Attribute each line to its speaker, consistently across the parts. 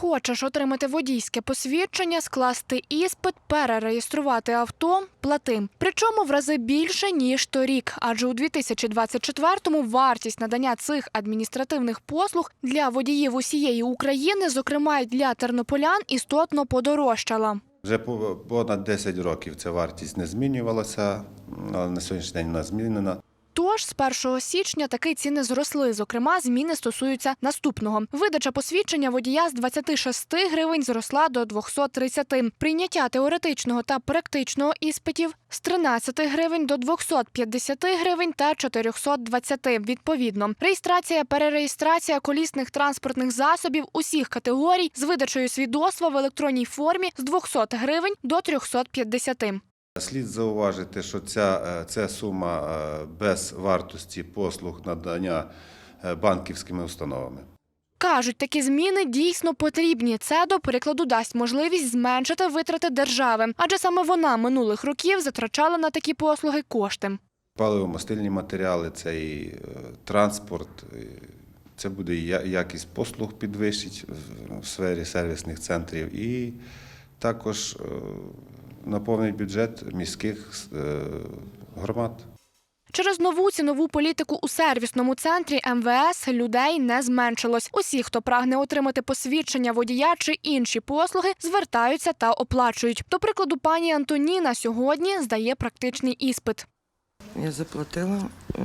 Speaker 1: Хочеш отримати водійське посвідчення, скласти іспит, перереєструвати авто, плати. Причому в рази більше ніж торік. Адже у 2024-му вартість надання цих адміністративних послуг для водіїв усієї України, зокрема й для тернополян, істотно подорожчала.
Speaker 2: Вже по- понад 10 років ця вартість не змінювалася, але на сьогоднішній день вона змінена.
Speaker 1: Тож з 1 січня таки ціни зросли. Зокрема, зміни стосуються наступного: видача посвідчення водія з 26 гривень зросла до 230. Прийняття теоретичного та практичного іспитів з 13 гривень до 250 гривень та 420 відповідно. Реєстрація, перереєстрація колісних транспортних засобів усіх категорій з видачею свідоцтва в електронній формі з 200 гривень до 350.
Speaker 2: Слід зауважити, що ця, е, ця сума е, без вартості послуг надання е, банківськими установами.
Speaker 1: Кажуть, такі зміни дійсно потрібні. Це, до прикладу, дасть можливість зменшити витрати держави, адже саме вона минулих років затрачала на такі послуги кошти.
Speaker 2: Паливо-мастильні матеріали, це і транспорт, це буде і якість послуг підвищить в- сфері сервісних центрів і також наповнить бюджет міських е, громад.
Speaker 1: Через нову цінову політику у сервісному центрі МВС людей не зменшилось. Усі, хто прагне отримати посвідчення водія чи інші послуги, звертаються та оплачують. До прикладу, пані Антоніна сьогодні здає практичний іспит.
Speaker 3: Я заплатила е,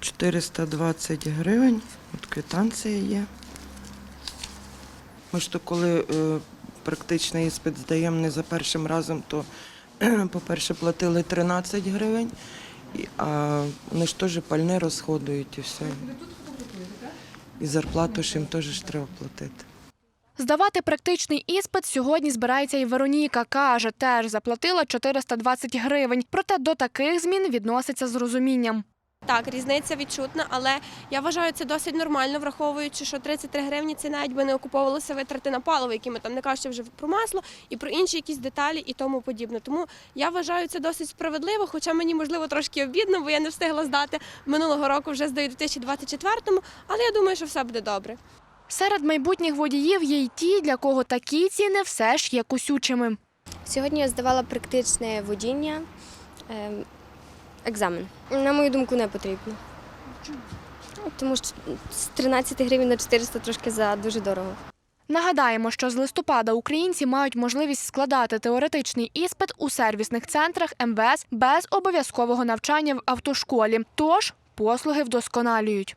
Speaker 3: 420 гривень, от квитанція є. Ми ж то коли е, практичний іспит здаємо не за першим разом, то, по-перше, платили 13 гривень, а вони ж теж пальне розходують і все. І зарплату ж їм теж треба платити.
Speaker 1: Здавати практичний іспит сьогодні збирається і Вероніка. Каже, теж заплатила 420 гривень. Проте до таких змін відноситься з розумінням.
Speaker 4: Так, різниця відчутна, але я вважаю це досить нормально, враховуючи, що 33 гривні це навіть би не окуповувалося витрати на паливо, які ми там не кажучи вже про масло і про інші якісь деталі і тому подібне. Тому я вважаю це досить справедливо, хоча мені можливо трошки обідно, бо я не встигла здати минулого року, вже здаю у 2024-му, але я думаю, що все буде добре.
Speaker 1: Серед майбутніх водіїв є й ті, для кого такі ціни все ж є кусючими.
Speaker 5: Сьогодні я здавала практичне водіння, ем, екзамен. На мою думку, не потрібно. Тому що з 13 гривень на 400 трошки за дуже дорого.
Speaker 1: Нагадаємо, що з листопада українці мають можливість складати теоретичний іспит у сервісних центрах МВС без обов'язкового навчання в автошколі. Тож послуги вдосконалюють.